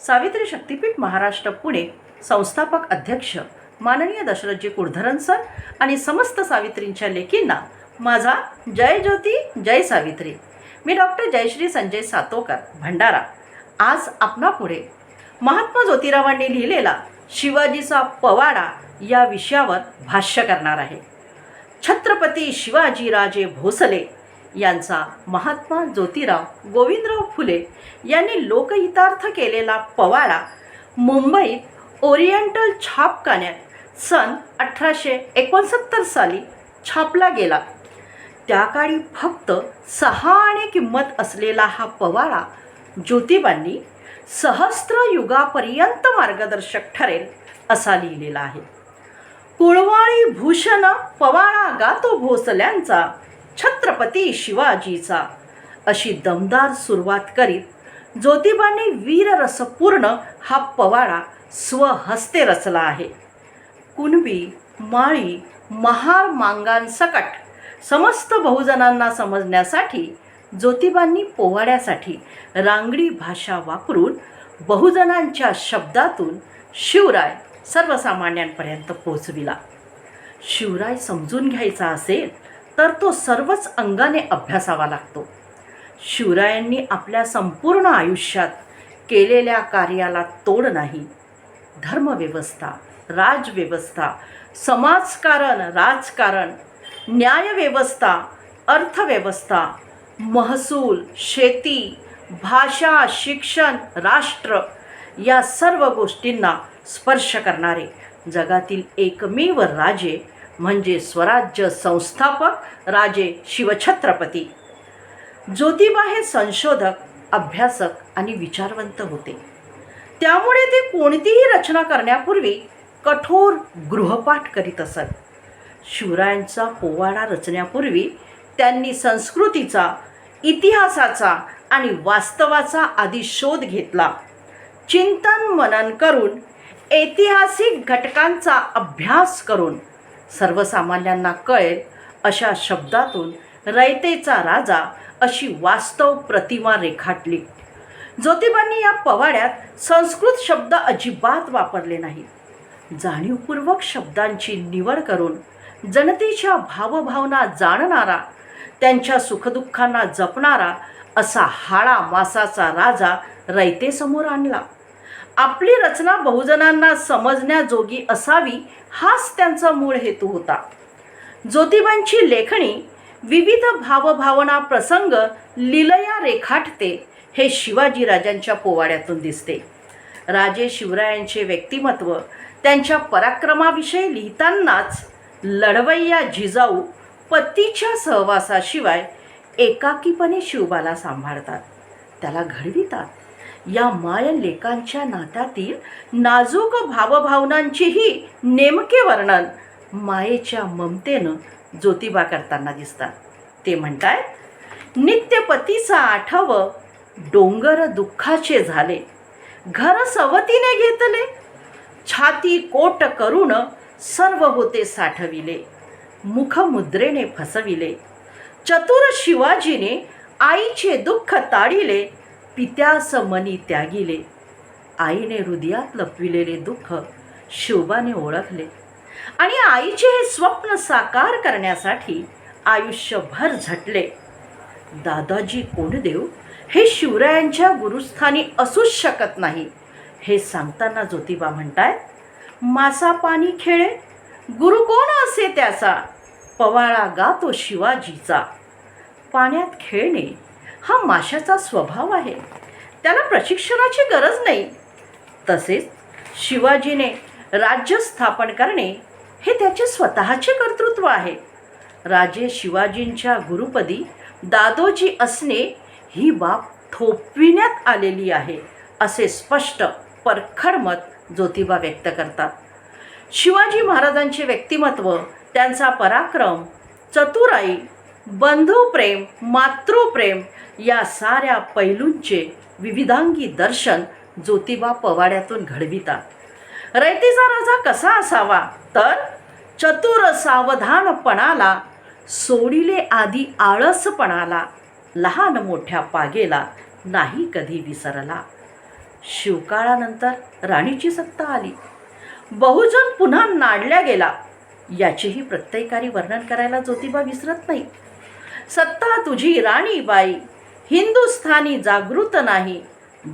सावित्री शक्तीपीठ महाराष्ट्र पुणे. संस्थापक अध्यक्ष माननीय दशरथजी कुळधरण सर आणि समस्त सावित्रींच्या लेखींना माझा जय ज्योती जय सावित्री. मी डॉक्टर जयश्री संजय सातोकर भंडारा. आज आपणापुढे महात्मा ज्योतिरावांनी लिहिलेला शिवाजीचा पवाडा या विषयावर भाष्य करणार आहे. छत्रपती शिवाजीराजे भोसले यांचा महात्मा ज्योतिराव गोविंदराव फुले यांनी लोकहितार्थ केलेला पवाडा मुंबईत ओरिएंटल छापखान्यात सन अठराशे एकोणसत्तर साली छापला गेला. त्या काळी फक्त सहा आणे किंमत असलेला हा पवाडा ज्योतिबांनी सहस्त्र युगापर्यंत मार्गदर्शक ठरेल असा लिहिलेला आहे. कुळवाळी भूषण पवाळा गातो भोसल्यांचा छत्रपती शिवाजीचा अशी दमदार सुरुवात करीत ज्योतिबाने वीररसपूर्ण हा पवाडा स्वहस्ते रचला आहे. कुणबी माळी महार मांगांसकट समस्त बहुजनांना समजण्यासाठी ज्योतिबांनी पोवाड्यासाठी रांगडी भाषा वापरून बहुजनांच्या शब्दातून शिवराय सर्वसामान्यांपर्यंत पोचविला शिवराय समजून घ्यायचा असेल तर तो सर्वच अंगाने अभ्यासावा लागतो. शिवरायांनी आपल्या संपूर्ण आयुष्यात केलेल्या कार्याला तोड नाही. धर्मव्यवस्था राजव्यवस्था समाजकारण राजकारण न्यायव्यवस्था अर्थव्यवस्था महसूल शेती भाषा शिक्षण राष्ट्र या सर्व गोष्टींना स्पर्श करणारे जगातील एकमेव राजे म्हणजे स्वराज्य संस्थापक राजे शिवछत्रपती. ज्योतिबा हे संशोधक अभ्यासक आणि विचारवंत होते. त्यामुळे ते कोणतीही रचना करण्यापूर्वी कठोर गृहपाठ करीत असत. शिवरायांचा पोवाडा रचण्यापूर्वी त्यांनी संस्कृतीचा इतिहासाचा आणि वास्तवाचा आधी शोध घेतला. चिंतन मनन करून ऐतिहासिक घटकांचा अभ्यास करून सर्वसामान्यांना कळेल अशा शब्दातून रयतेचा राजा अशी वास्तव प्रतिमा रेखाटली. ज्योतिबांनी या पवाड्यात संस्कृत शब्द अजिबात वापरले नाहीत. जाणीवपूर्वक शब्दांची निवड करून जनतेच्या भावभावना जाणणारा त्यांच्या सुखदुःखांना जपणारा असा हाळा मासाचा राजा रयतेसमोर आणला. आपली रचना बहुजनांना समजण्याजोगी असावी हाच त्यांचा मूळ हेतू होता. ज्योतिबांची लेखणी विविध भावभावना प्रसंग लिलया रेखाटते हे शिवाजी राजांच्या पोवाड्यातून दिसते. राजे शिवरायांचे व्यक्तिमत्व त्यांच्या पराक्रमाविषयी लिहितानाच लढवय्या जिजाऊ पतीच्या सहवासाशिवाय एकाकीपणे शिवबाला सांभाळतात. त्याला घडवितात. या माय लेकांच्या नात्यातील नाजूक भावभावनांचेही नेमके वर्णन मायेच्या ममतेनं ज्योतिबा करताना दिसतात. ते म्हणताय नित्यपतीचा आठव डोंगर दुःखाचे झाले. घर सवतीने घेतले. छाती कोट करून सर्व होते साठविले. मुखमुद्रेने फसविले. चतुर शिवाजीने आईचे दुःख ताडिले. पित्यास मनी त्यागिले. आईने हृदयात लपविलेले दुःख शोभाने ओळखले. आणि आईचे हे स्वप्न साकार करण्यासाठी आयुष्यभर झटले. दादाजी कोंडदेव हे शिवरायांच्या गुरुस्थानी असूच शकत नाही. हे सांगताना ज्योतिबा म्हणतायत मासा पाणी खेळे गुरु कोण असे त्याचा? पवाळा गातो शिवाजीचा. पाण्यात खेळणे हा माशाचा स्वभाव आहे. त्याला प्रशिक्षणाची गरज नाही. तसेच शिवाजीने राज्य स्थापन करणे हे त्याचे स्वतःचे कर्तृत्व आहे. राजे शिवाजींच्या गुरुपदी दादोजी असणे ही बाब थोपविण्यात आलेली आहे असे स्पष्ट परखड मत ज्योतिबा व्यक्त करतात. शिवाजी महाराजांचे व्यक्तिमत्व त्यांचा पराक्रम चतुराई बंधुप्रेम मातृप्रेम या साऱ्या पैलूंचे विविधांगी दर्शन ज्योतिबा पवाड्यातून घडवितात. रयतीचा राजा कसा असावा? तर चतुर सावधानपणाला सोडिले आधी आळसपणाला लहान मोठ्या पागेला नाही कधी विसरला. शिवकाळानंतर राणीची सत्ता आली. बहुजन पुन्हा नाडल्या गेला. याचेही प्रत्येकारी वर्णन करायला ज्योतिबा विसरत नाही. सत्ता तुझी राणीबाई. हिंदुस्थानी जागृत नाही.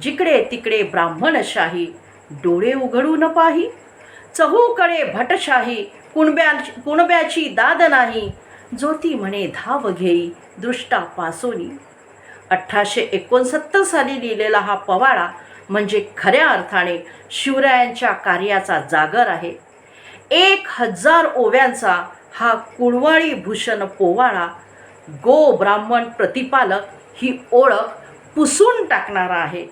जिकडे तिकडे ब्राह्मणशाही डोळे उघडू न पाही चहूकडे भटशाही. कुणब्या कुणब्याची दाद नाही. ज्योती म्हणे धाव घेई दृष्टा पासोनी. अठराशे एकोणसत्तर साली लिहिलेला हा पवाडा म्हणजे खऱ्या अर्थाने शिवरायांच्या कार्याचा जागर आहे. एक हजार ओव्यांचा हा कुळवाळी भूषण पोवाडा गो ब्राह्मण प्रतिपालक ही ओळख पुसून टाकणारा आहे.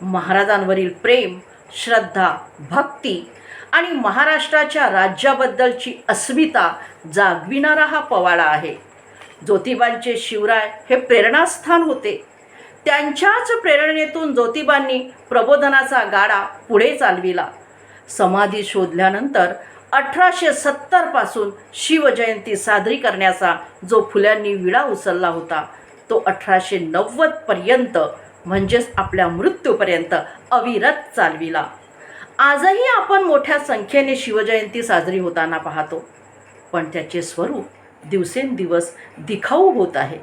महाराजांवरील प्रेम श्रद्धा भक्ती आणि महाराष्ट्राच्या राज्याबद्दलची अस्मिता जागविणारा हा पवाडा आहे. ज्योतिबांचे शिवराय हे प्रेरणास्थान होते. त्यांच्याच प्रेरणेतून ज्योतिबांनी प्रबोधनाचा गाडा पुढे चालविला. समाधी शोधल्यानंतर अठराशे सत्तरपासून शिवजयंती साजरी करण्याचा जो फुल्यांनी विडा उचलला होता तो अठराशे नव्वदपर्यंत म्हणजेच आपल्या मृत्यूपर्यंत अविरत चालविला. आजही आपण मोठ्या संख्येने शिवजयंती साजरी होताना पाहतो. पण त्याचे स्वरूप दिवसेंदिवस दिखाऊ होत आहे.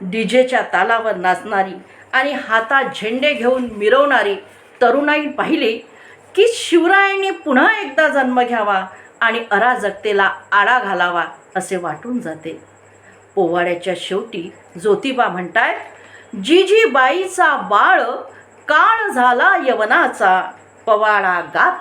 डीजेच्या तालावर नाचणारी आणि हातात झेंडे घेऊन मिरवणारी तरुणाई पाहिली की शिवरायांनी पुन्हा एकदा जन्म घ्यावा आणि अराजकतेला आळा घालावा असे वाटून जाते. पोवाड्याच्या शेवटी ज्योतिबा म्हणतायत जिजी बाईचा बाळ काळ झाला यवनाचा पवाडा गात